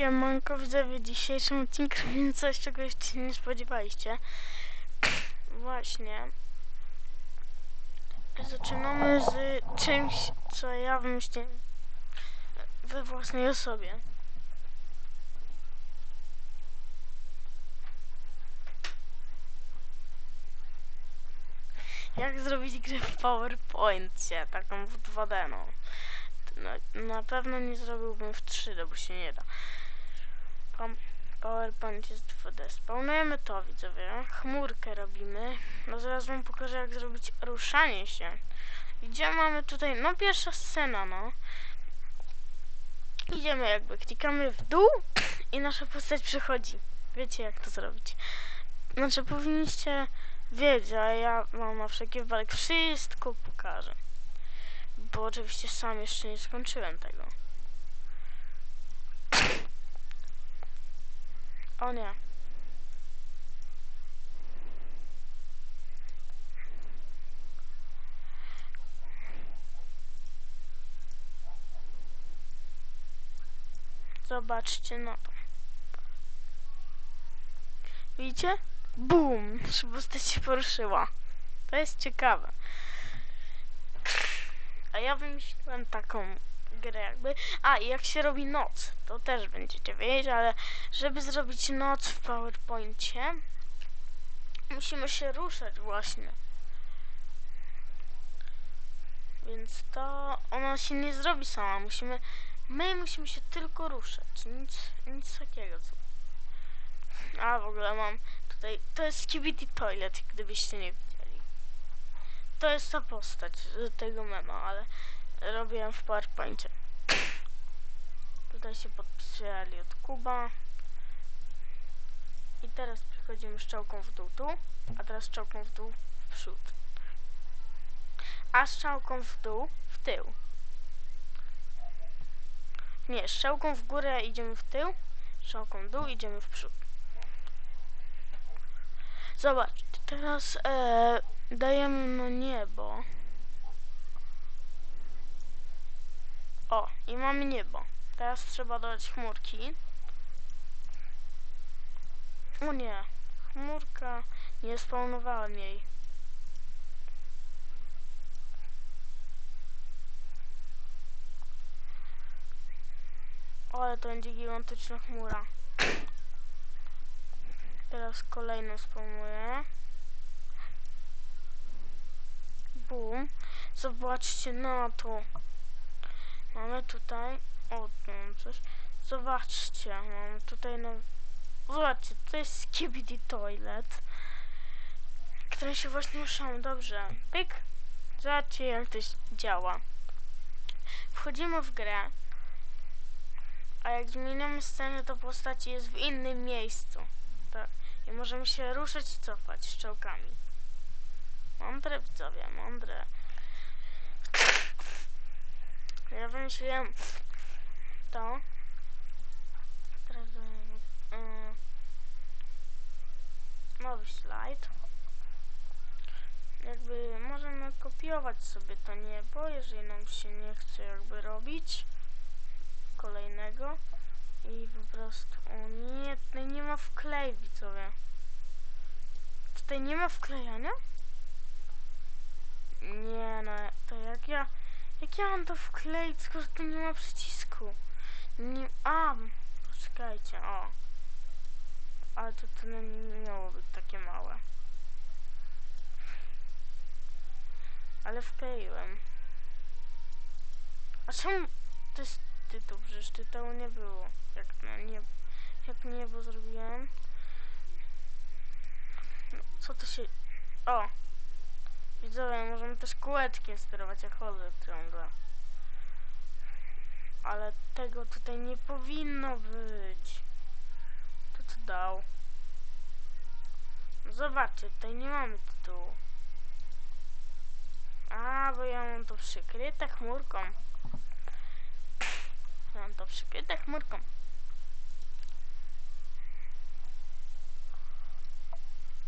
Siemanko widzowie w dzisiejszym odcinku robimy coś, czego jeszcze się nie spodziewaliście. Właśnie. Zaczynamy z czymś, co ja wymyśliłem we własnej osobie. Jak zrobić grę w PowerPoincie, taką w 2D, no. No, na pewno nie zrobiłbym w 3D, bo się nie da. Pom- PowerPoint jest 2D. Spełnujemy to, widzowie. Chmurkę robimy. No zaraz wam pokażę, jak zrobić ruszanie się. Gdzie mamy tutaj, no pierwsza scena, no. Idziemy jakby, klikamy w dół i nasza postać przechodzi. Wiecie, jak to zrobić. Znaczy, powinniście wiedzieć, a ja wam na wszelki wypadek wszystko pokażę. Bo oczywiście sam jeszcze nie skończyłem tego. O nie. Zobaczcie na to. Widzicie? Bum! Postać się poruszyła. To jest ciekawe. A ja wymyśliłem taką grę jakby. A, jak się robi noc, to też będziecie wiedzieć, ale żeby zrobić noc w PowerPoincie, musimy się ruszać właśnie. Więc to ona się nie zrobi sama, musimy, my musimy się tylko ruszać, nic, nic takiego. A, w ogóle mam tutaj, to jest Skibidi Toilet, gdybyście nie widzieli. To jest ta postać z tego mema, ale robiłem w PowerPoincie. Tutaj się podpisali od Kuba. I teraz przechodzimy strzałką w dół tu, a teraz strzałką w dół w przód. A strzałką w dół w tył. Nie, strzałką w górę idziemy w tył, strzałką w dół idziemy w przód. Zobacz, teraz e, dajemy na niebo. O, i mamy niebo. Teraz trzeba dodać chmurki. O nie, chmurka, nie spełnowałem jej. O, ale to będzie gigantyczna chmura. Teraz kolejną spełnuję. Bum. Zobaczcie na to. Tutaj, o, tu mam coś. Zobaczcie, mamy tutaj no, zobaczcie, to jest Skibidi Toilet, który się właśnie ruszamy, dobrze, pyk, zobaczcie jak to działa. Wchodzimy w grę, a jak zmieniamy scenę, to postać jest w innym miejscu, tak, i możemy się ruszać i cofać strzałkami. Mądre widzowie, mądre. Ja wymyśliłem to. Teraz yy, nowy slajd. Jakby możemy kopiować sobie to niebo, jeżeli nam się nie chce jakby robić kolejnego. I po prostu, o nie, tutaj nie ma wklej widzowie. Tutaj nie ma wklejania? Nie no, to jak ja... Jak ja mam to wkleić, skoro tu nie ma przycisku? Nie... A! Poczekajcie, o. Ale to, to nie miało być takie małe. Ale wkleiłem. A czemu to jest tytuł? Przecież tytułu nie było. Jak na nie... Jak niebo zrobiłem. No, co to się... O! Widzowie, możemy też kółeczkiem sterować, jak chodzę ciągle. Ale tego tutaj nie powinno być. To co dał? No zobaczcie, tutaj nie mamy tytułu. A, bo ja mam to przykryte chmurką. Mam to przykryte chmurką.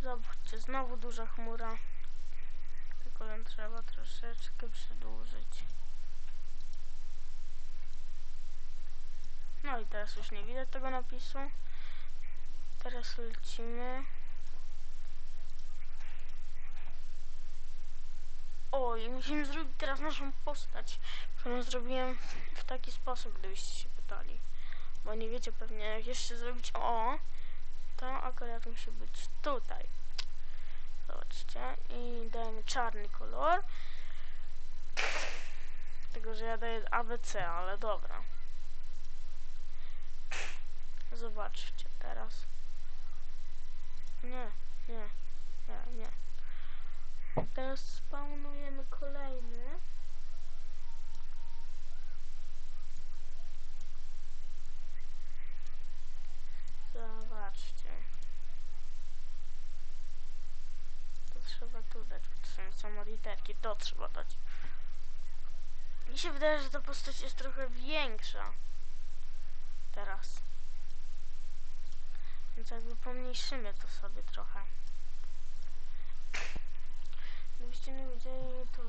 Zobaczcie, znowu duża chmura. Ją trzeba troszeczkę przedłużyć. No i teraz już nie widać tego napisu. Teraz lecimy. O, i musimy zrobić teraz naszą postać, którą zrobiłem w taki sposób, gdybyście się pytali. Bo nie wiecie pewnie, jak jeszcze zrobić o, to akurat musi być tutaj. Zobaczcie. I dajemy czarny kolor. Tylko, że ja daję ABC, ale dobra. Zobaczcie teraz. Nie, nie, nie, nie. Teraz spawnujemy kolejny. Zobaczcie. To trzeba tu dać, są same literki, to trzeba dać. Mi się wydaje, że ta postać jest trochę większa. Teraz. Więc jakby pomniejszymy to sobie trochę. Gdybyście nie wiedzieli, to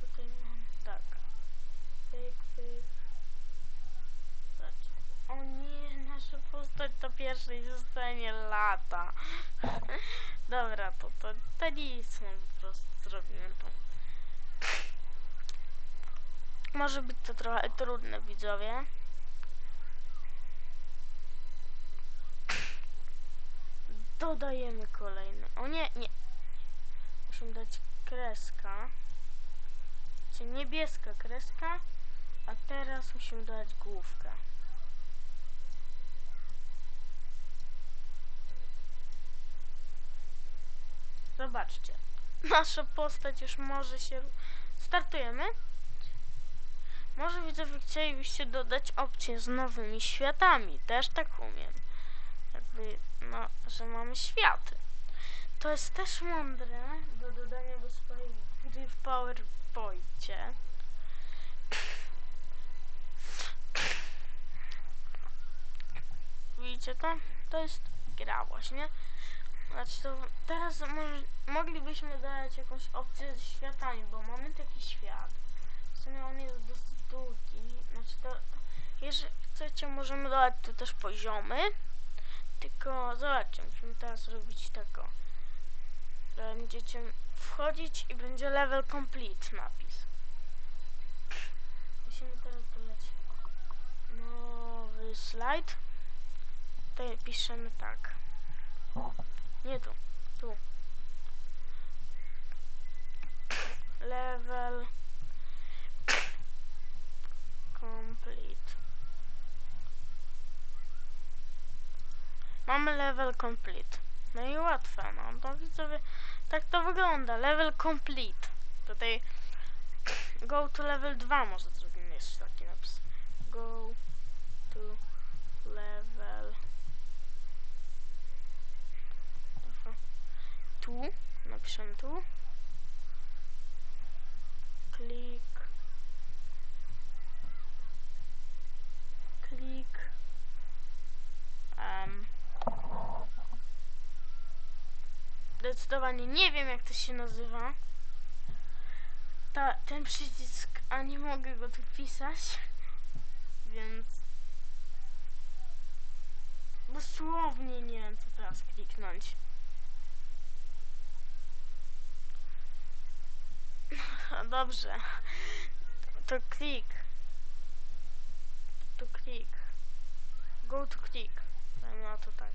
tutaj mam tak. Pyk, pyk. O nie, nasza postać to pierwszej scenie lata. Dobra, to, to, to nic, po prostu zrobimy to. Może być to trochę trudne, widzowie. Dodajemy kolejny. O nie, nie. Musimy dać kreska. Czyli niebieska kreska. A teraz musimy dodać główkę. Zobaczcie. Nasza postać już może się... Startujemy. Może widzowie chcielibyście dodać opcję z nowymi światami. Też tak umiem. Jakby, no, że mamy światy. To jest też mądre do dodania do swojej gry w PowerPoincie. Widzicie to? To jest gra właśnie. Znaczy to teraz moglibyśmy dodać jakąś opcję z światami, bo mamy taki świat. W sumie on jest dosyć długi. Znaczy to, jeżeli chcecie, możemy dodać tu też poziomy. Tylko zobaczcie, musimy teraz robić tego. Że Będziecie wchodzić i będzie level complete napis. Musimy teraz dodać nowy slajd. Tutaj piszemy tak. Nie tu, tu. Level complete. Mamy level complete. No i łatwe, no to widzowie, tak to wygląda. Level complete. Tutaj go to level 2 może zrobimy jeszcze taki napis. Go to level Aha. tu, napiszę tu. Klik. Klik. Em. Zdecydowanie nie wiem jak to się nazywa. Ta, ten przycisk, a nie mogę go tu wpisać. Więc dosłownie nie wiem co teraz kliknąć. No Dobrze. To, to klik. To klik. Go to click. No to tak.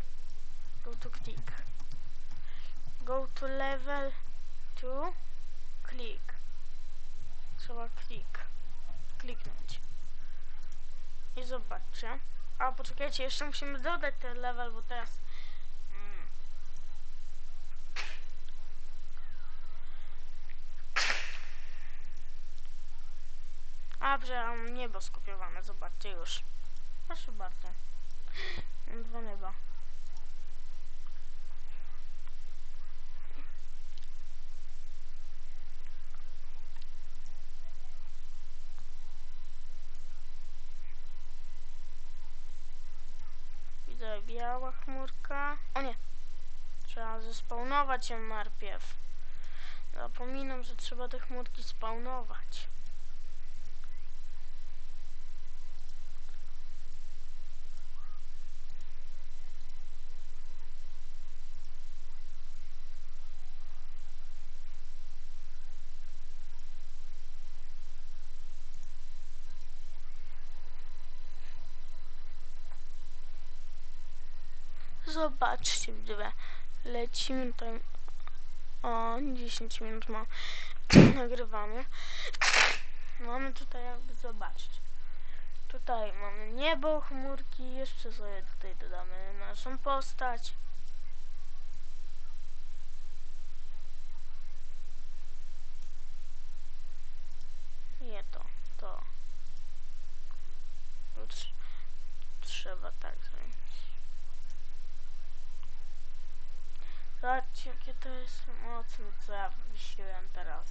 Go to click. Go to level 2. Click. Trzeba klik. Kliknąć. I zobaczcie. A poczekajcie, jeszcze musimy dodać ten level, bo teraz... Mm. Że mam niebo skopiowane, zobaczcie już. Proszę bardzo. Mam dwa nieba. Widzę biała chmurka. O nie. Trzeba zespawnować ją najpierw. Zapominam, że trzeba te chmurki spawnować. Zobaczcie, widzowie. Lecimy tutaj. O, 10 minut ma. Nagrywamy. Mamy tutaj jakby zobaczcie. Tutaj mamy niebo, chmurki, jeszcze sobie tutaj dodamy naszą postać. Nie to, to. Tu trz- trzeba tak zrobić. Zobaczcie, jakie to jest mocne, co ja wymyśliłem teraz.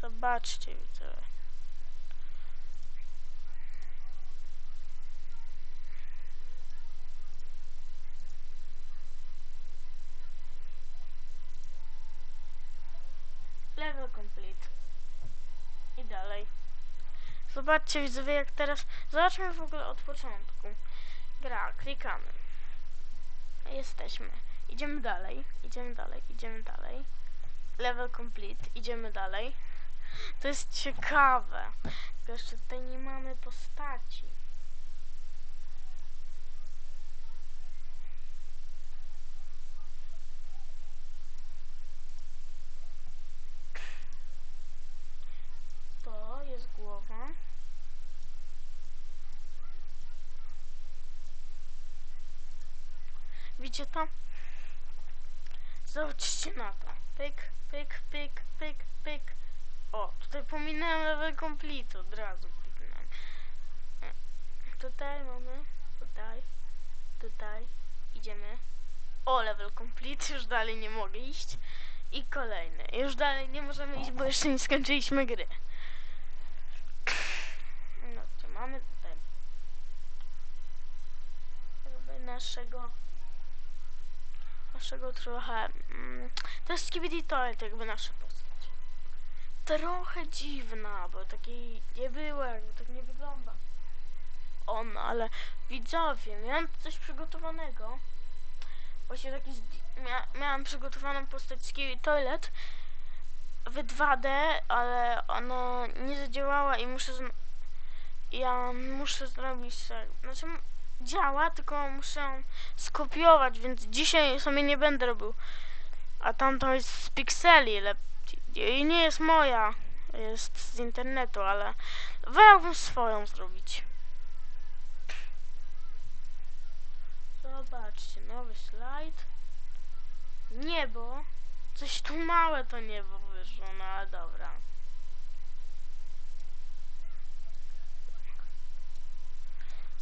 Zobaczcie, widzowie. Level complete. I dalej. Zobaczcie widzowie jak teraz... Zobaczmy w ogóle od początku. Gra, klikamy. Jesteśmy. Idziemy dalej, idziemy dalej, idziemy dalej. Level complete, idziemy dalej. To jest ciekawe. Tylko jeszcze tutaj nie mamy postaci. To jest głowa. Widzicie to? Zobaczcie na to. Pyk, pyk, pyk, pyk, pyk. O, tutaj pominąłem level complete, od razu kliknąłem. Tutaj mamy, tutaj, tutaj, idziemy. O, level complete, już dalej nie mogę iść. I kolejny. Już dalej nie możemy iść, bo jeszcze nie skończyliśmy gry. No, to mamy tutaj jakby naszego naszego trochę mm, to jest Skibidi Toilet jakby nasza postać. Trochę dziwna, bo takiej nie jakby tak nie wygląda on, ale widzowie, miałem coś przygotowanego. Właśnie taki mia, miałam przygotowaną postać Skibidi Toilet w 2D, ale ona nie zadziałała i muszę ja muszę zrobić tak, znaczy działa, tylko muszę skopiować, więc dzisiaj sobie nie będę robił. A tamto jest z pikseli, i nie jest moja, jest z internetu, ale wolałbym swoją zrobić. Zobaczcie, nowy slajd. Niebo. Coś tu małe to niebo wyszło, no ale dobra.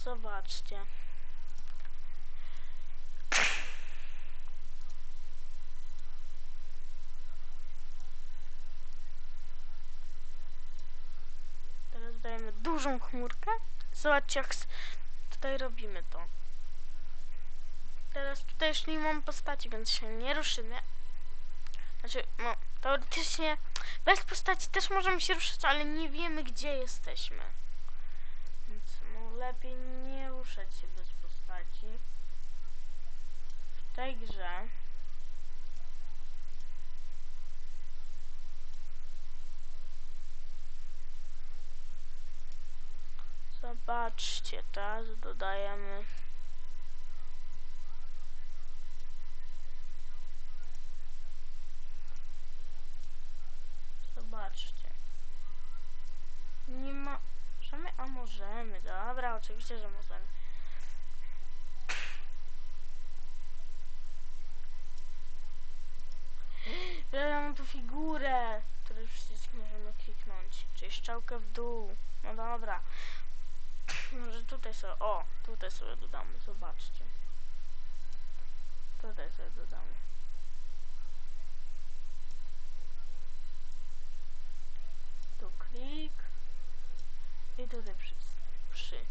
Zobaczcie. Teraz dajemy dużą chmurkę. Zobaczcie jak tutaj robimy to. Teraz tutaj już nie mam postaci, więc się nie ruszymy. Znaczy, no, teoretycznie bez postaci też możemy się ruszać, ale nie wiemy gdzie jesteśmy. Lepiej nie ruszać się bez postaci. W tej grze. Zobaczcie, teraz dodajemy. Zobaczcie. Nie ma. Możemy? A możemy. Dobra, oczywiście, że możemy. Ja mam tu figurę, której przycisk możemy kliknąć. Czyli strzałkę w dół. No dobra. Może tutaj sobie. O, tutaj sobie dodamy, zobaczcie. Tutaj sobie dodamy. Tu klik. I tutaj przy. przy.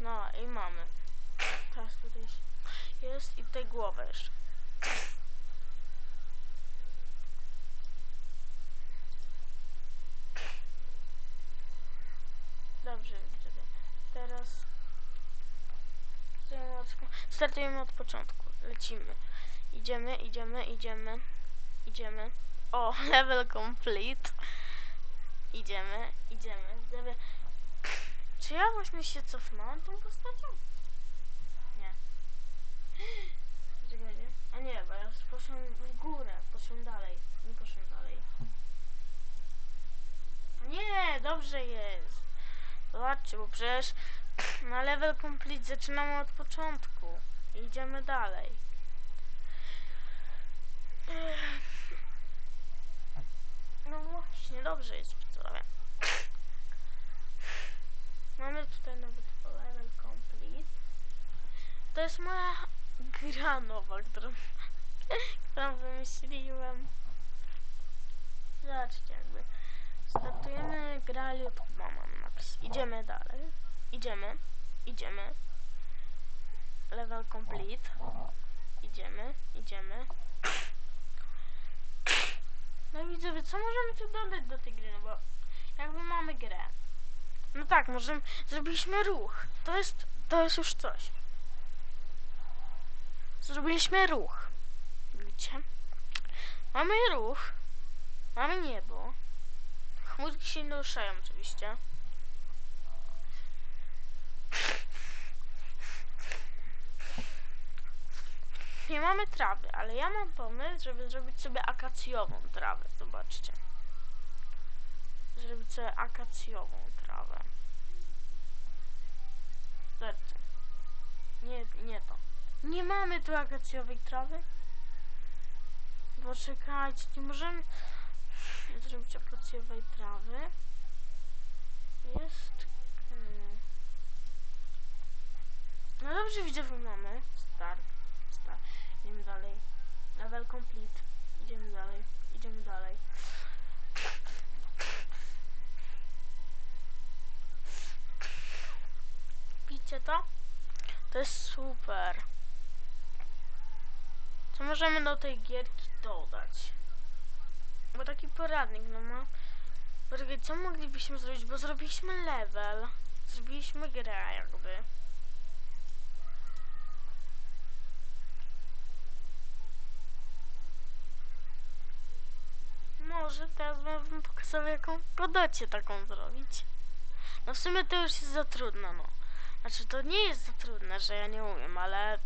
No i mamy. Teraz tutaj jest i tutaj głowę jeszcze. Dobrze, widzowie. Teraz. Startujemy od początku. Lecimy. Idziemy, idziemy, idziemy. Idziemy. O, level complete. Idziemy, idziemy. idziemy. Czy ja właśnie się cofnąłem tą postacią? Nie. Nie? A nie, bo ja poszłem w górę, poszłem dalej. Nie poszłem dalej. Nie, dobrze jest. Zobaczcie, bo przecież na level complete zaczynamy od początku. I idziemy dalej. No właśnie, dobrze jest widzowie. Mamy tutaj nawet level complete. To jest moja gra nowa, którą, którą wymyśliłem. Zobaczcie jakby. Startujemy gra YouTube mam napis. Idziemy dalej. Idziemy. Idziemy. Level complete. Idziemy. Idziemy. No widzowie, co możemy tu dodać do tej gry? No bo jakby mamy grę. No tak, możemy. Zrobiliśmy ruch. To jest. To jest już coś. Zrobiliśmy ruch. Widzicie? Mamy ruch. Mamy niebo. Chmurki się nie ruszają oczywiście. Nie mamy trawy, ale ja mam pomysł, żeby zrobić sobie akacjową trawę. Zobaczcie. Zrobić sobie akacjową trawę. Zobaczcie. Nie, nie to. Nie mamy tu akacjowej trawy? Poczekajcie, nie możemy zrobić akacjowej trawy. Jest... Hmm. No dobrze, widzę, że mamy. Start. Start. Idziemy dalej. Level complete. Idziemy dalej. Idziemy dalej. Picie to? To jest super. Co możemy do tej gierki dodać? Bo taki poradnik, no ma. Poczekaj, co moglibyśmy zrobić? Bo zrobiliśmy level. Zrobiliśmy grę jakby. Może teraz bym pokazał jaką podacie taką zrobić. No w sumie to już jest za trudno, no. Znaczy to nie jest za trudne, że ja nie umiem, ale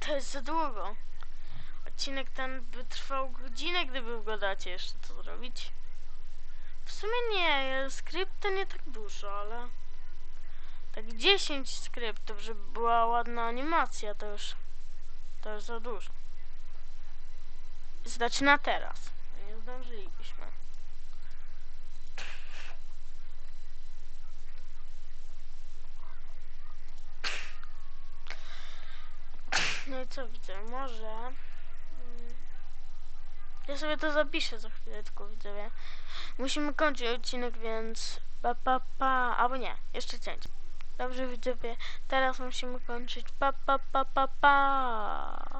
to jest za długo. Odcinek ten by trwał godzinę, gdyby w Godacie jeszcze to zrobić. W sumie nie, skrypt to nie tak dużo, ale tak 10 skryptów, żeby była ładna animacja, to już to już za dużo. Zaczyna teraz. Nie zdążylibyśmy. No i co widzę? Może... Ja sobie to zapiszę za chwilę, tylko widzowie. Musimy kończyć odcinek, więc... Pa, pa, pa. Albo nie, jeszcze cięcie. Dobrze widzowie, teraz musimy kończyć. Pa, pa, pa, pa, pa.